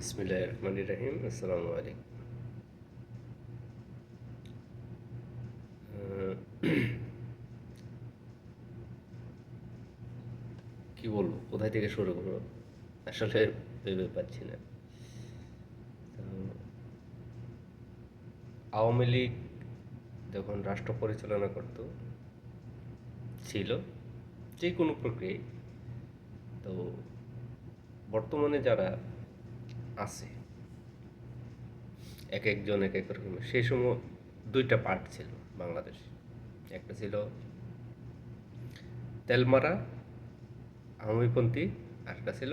বিসমিল্লাহির রহমানির রহিম আসসালামু আলাইকুম কি বলব? কোথায় থেকে শুরু করব? আসলে ভেবে পাচ্ছি না। আওয়ামী লীগ যখন রাষ্ট্র পরিচালনা করত, ছিল, যে কোনো প্রক্রিয়ায় তো, বর্তমানে যারা আছে। এক একজন এক এক রকম। সেই সময় দুইটা পার্ট ছিল বাংলাদেশ। একটা ছিল তেলমারা আর একটা ছিল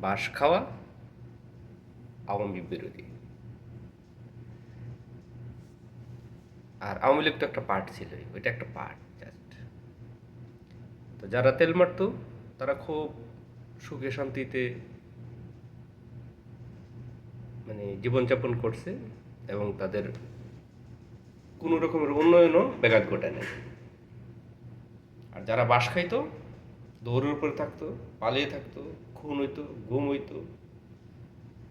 বাঁশ খাওয়া, আওয়ামী বিরোধী। আর আওয়ামী লীগ তো একটা পার্ট ছিল ওইটা একটা পার্ট জাস্ট তো যারা তেল মারতো, তারা খুব সুখে শান্তিতে মানে জীবনযাপন করছে এবং তাদের কোনো রকমের উন্নয়নও ব্যাঘাত ঘটায় নাই আর যারা বাস খাইতো, দৌড়ের উপরে থাকতো, পালিয়ে থাকতো, খুন হইতো, গুম হইতো,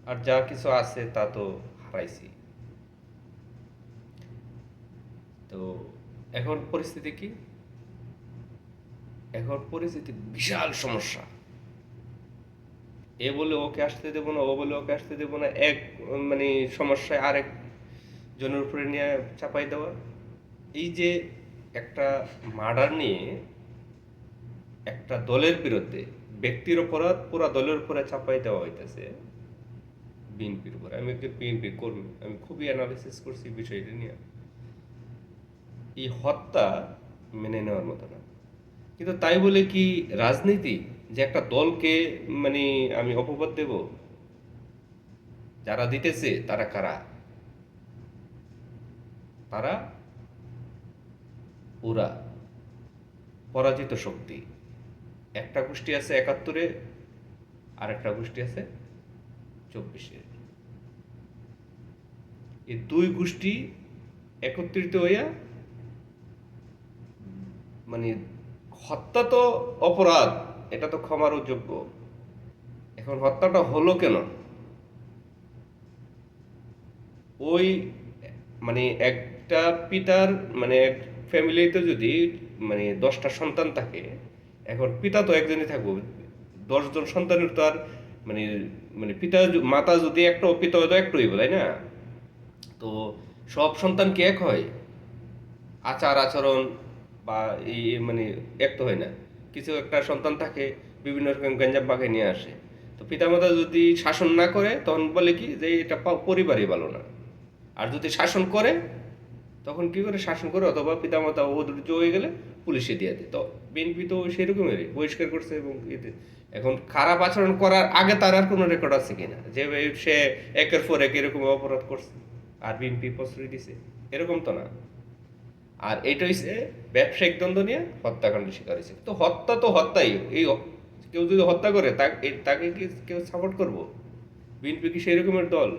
আর যা কিছু আছে তা তো হারাইছি। তো এখন পরিস্থিতি কি? এখন পরিস্থিতি বিশাল সমস্যা। এ বলে ওকে আসতে দেবো না, ও বলে ওকে আসতে দেবো না, এক মানে সমস্যায় আরেক জনের উপরে নিয়ে চাপাই দেওয়া। এই যে একটা মার্ডার নিয়ে একটা দলের বিরুদ্ধে ব্যক্তির অপরাধ পুরা দলের উপরে চাপাই দেওয়া হইতেছে বিএনপির উপরে। আমি একজন বিএনপি কর্মী, আমি খুবই অ্যানালিসিস করছি বিষয়টা নিয়ে। এই হত্যা মেনে নেওয়ার মতো না। কিন্তু তাই বলে কি রাজনীতি যে একটা দলকে মানে আমি অপবাদ দেব? যারা দিতেছে, তারা কারা? তারা ওরা, পরাজিত শক্তি। একটা গোষ্ঠী আছে একাত্তরে আর একটা গোষ্ঠী আছে চব্বিশে। এই দুই গোষ্ঠী একত্রিত হইয়া মানে হত্যা তো অপরাধ এটা তো ক্ষমারও যোগ্য। এখন হত্যাটা হলো কেন? ওই মানে একটা পিতার মানে এক ফ্যামিলিতে যদি মানে দশটা সন্তান থাকে, এখন পিতা তো একজনই থাকব। দশজন সন্তানের তো আর মানে মানে পিতা মাতা যদি একটা পিতা হয়তো একটু হইব, তাই না? তো সব সন্তান কি এক হয়? আচার আচরণ বা এই মানে এক তো হয় না। কিছু একটা সন্তান থাকে, বিভিন্ন রকম গঞ্জাম পাকে নিয়ে আসে। তো পিতামাতা যদি শাসন না করে, তখন বলে কি যে এটা পরিবারই ভালো না। আর যদি শাসন করে, তখন কি করে শাসন করে? অথবা পিতামাতা অধৈর্য হয়ে গেলে পুলিশে দিয়ে দেয়। তো বিএনপি তো সেরকমেরই বহিষ্কার করছে এবং এতে এখন খারাপ আচরণ করার আগে তার আর কোনো রেকর্ড আছে কিনা? যে সে একের পর এক এরকম অপরাধ করছে। আর বিএনপি প্রশ্রয় দিছে। এরকম তো না। আর এটা হচ্ছে ব্যবসায়িক দ্বন্দ্ব নিয়ে হত্যাকাণ্ডের শিকার হয়েছে তো হত্যা তো হত্যাই এই কেউ যদি হত্যা করে তাকে কি কেউ সাপোর্ট করব? বিএনপি কি সেই রকমের দল?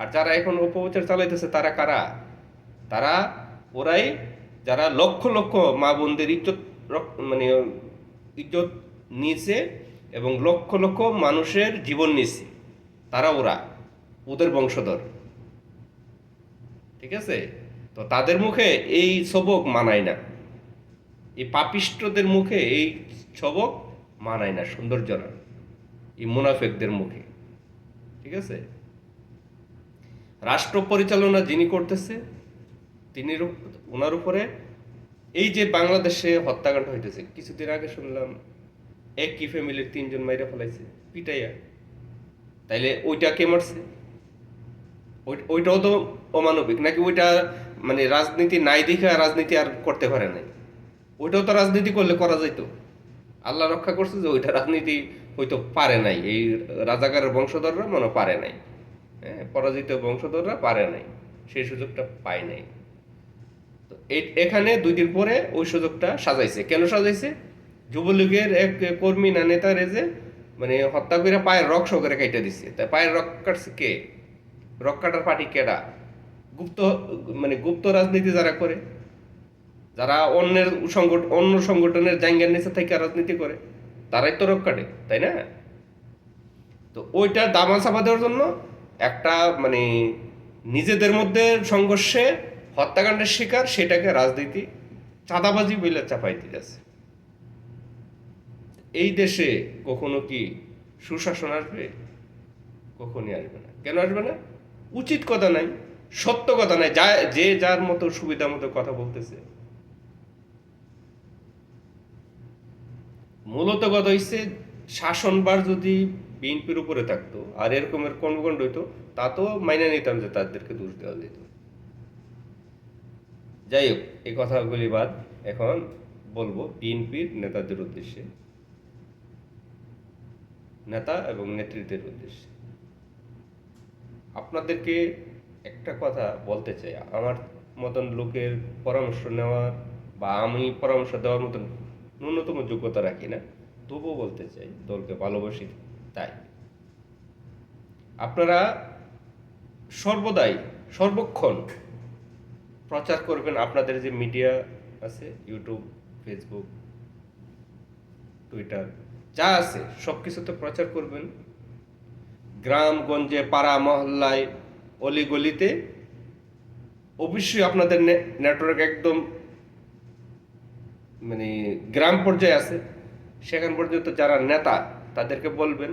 আর যারা এখন অপপ্রচার চালাইতেছে, তারা কারা? তারা ওরাই যারা লক্ষ লক্ষ মা বোনদের ইজ্জত মানে ইজ্জত নিয়েছে এবং লক্ষ লক্ষ মানুষের জীবন নিয়েছে, তারা ওরা, ওদের বংশধর। ঠিক আছে? তো তাদের মুখে এই সবক মানায় না। এই পাপিষ্টদের মুখে এই সবক মানায় না, সৌন্দর্য না। এই মুনাফেকদের মুখে। ঠিক আছে? রাষ্ট্র পরিচালনা যিনি করতেছে, তিনি ওনার উপরে এই যে বাংলাদেশে হত্যাকাণ্ড হইতেছে, কিছুদিন আগে শুনলাম, একই ফ্যামিলির তিনজন মাইরা ফেলাইছে, পিটাইয়া। তাইলে ওইটা কে মারছে? ওই- ওইটাও তো অমানবিক, নাকি ওইটা মানে রাজনীতি নাই দেখে রাজনীতি আর করতে পারে নাই। ওইটাও তো রাজনীতি করলে করা যাইতো। আল্লাহ রক্ষা করছে যে ওইটা রাজনীতি হয়তো পারে নাই। এই রাজাকারের বংশধররা মনে পারে নাই। হ্যাঁ পরাজিত বংশধররা পারে নাই। সেই সুযোগটা পায় নাই। তো এখানে দুই দিন পরে ওই সুযোগটা সাজাইছে। কেন সাজাইছে? যুবলীগের এক কর্মী না নেতার যে মানে হত্যা করে পায়ের রক সহকারে কেটে দিচ্ছে তাই পায়ের রক কাটছে কে? রক কাটার পার্টি কেডা? গুপ্ত মানে গুপ্ত রাজনীতি যারা করে, যারা অন্যের সংগঠন অন্য সংগঠনের জাঙ্গের নিচে থেকে রাজনীতি করে, তারাই তো রক কাটে, তাই না? তো ওইটার দামা চাপা দেওয়ার জন্য একটা মানে নিজেদের মধ্যে সংঘর্ষে হত্যাকাণ্ডের শিকার সেটাকে রাজনীতি চাঁদাবাজি বলে চাপাই দিতেছে এই দেশে কখনো কি সুশাসন আসবে? কখনই আসবে না। কেন আসবে না? উচিত কথা নাই। সত্য কথা নাই যা যে যার মতো সুবিধা মতো কথা বলতেছে। মূলত কথা হচ্ছে শাসনবার যদি বিএনপির উপরে থাকতো, আর এরকমের কর্মকাণ্ড হইতো, তা তো মাইনে নিতাম যে তাদেরকে দোষ দেওয়া যেত। যাই হোক, এই কথাগুলি বাদ, এখন বলব বিএনপির নেতাদের উদ্দেশ্যে। নেতা এবং নেতৃত্বের উদ্দেশ্যে। আপনাদেরকে একটা কথা বলতে চাই। আমার মতন লোকের পরামর্শ নেওয়ার বা আমি পরামর্শ দেওয়ার মতন ন্যূনতম যোগ্যতা রাখি না। তবুও বলতে চাই, দলকে ভালোবাসি তাই। আপনারা সর্বদাই, সর্বক্ষণ প্রচার করবেন আপনাদের যে মিডিয়া আছে, ইউটিউব, ফেসবুক, টুইটার, যা আছে সব কিছুতে প্রচার করবেন। গ্রামগঞ্জে, পাড়া মহল্লায় অলিগলিতে অবশ্যই আপনাদের নেটওয়ার্ক একদম মানে গ্রাম পর্যায়ে আছে। সেখান পর্যন্ত যারা নেতা, তাদেরকে বলবেন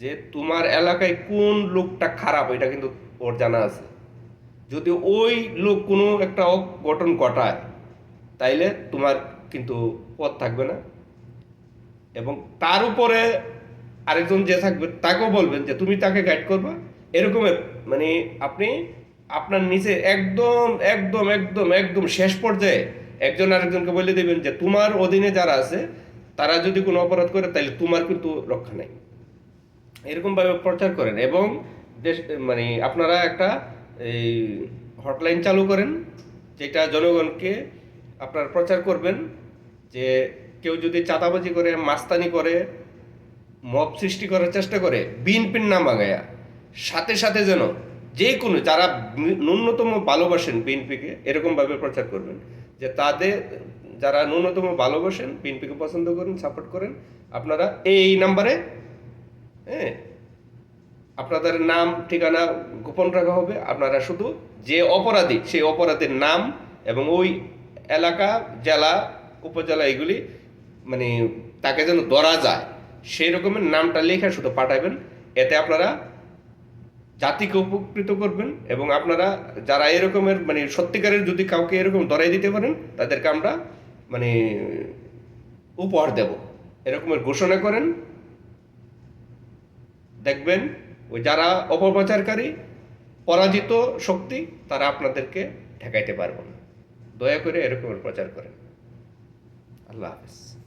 যে তোমার এলাকায় কোন লোকটা খারাপ, এটা কিন্তু ওর জানা আছে। যদি ওই লোক কোনো একটা অঘটন ঘটায়, তাইলে তোমার কিন্তু পথ থাকবে না। এবং তার উপরে আরেকজন যে থাকবে, তাকেও বলবেন যে তুমি তাকে গাইড করবা। এরকমের মানে আপনি আপনার নিচে একদম একদম একদম একদম শেষ পর্যায়ে একজন আরেকজনকে বলে দেবেন যে তোমার অধীনে যারা আছে, তারা যদি কোনো অপরাধ করে তাহলে তোমার কিন্তু রক্ষা নেই। এরকমভাবে প্রচার করেন এবং দেশ মানে আপনারা একটা এই হটলাইন চালু করেন, যেটা জনগণকে আপনার প্রচার করবেন যে কেউ যদি চাঁদাবাজি করে, মাস্তানি করে, মব সৃষ্টি করার চেষ্টা করে বিনপিন নাম আগায়া। সাথে সাথে যেন যে কোনো যারা ন্যূনতম ভালোবাসেন বিএনপিকে এরকমভাবে প্রচার করবেন। যে তাদের, যারা ন্যূনতম ভালোবাসেন বিএনপিকে পছন্দ করেন সাপোর্ট করেন, আপনারা এই নাম্বারে হ্যাঁ আপনাদের নাম, ঠিকানা গোপন রাখা হবে। আপনারা শুধু যে অপরাধী, সেই অপরাধের নাম এবং ওই এলাকা, জেলা, উপজেলা এগুলি মানে তাকে যেন ধরা যায় সেই রকমের নামটা লেখা শুধু পাঠাবেন। এতে আপনারা জাতিকে উপকৃত করবেন এবং আপনারা যারা এরকমের মানে সত্যিকারের যদি কাউকে এরকম ধরাই দিতে পারেন, তাদেরকে আমরা মানে উপহার দেব। এরকমের ঘোষণা করেন। দেখবেন, ওই যারা অপপ্রচারকারী, পরাজিত শক্তি, তারা আপনাদেরকে ঠেকাইতে পারবে না। দয়া করে এরকমের প্রচার করেন। আল্লাহ হাফেজ।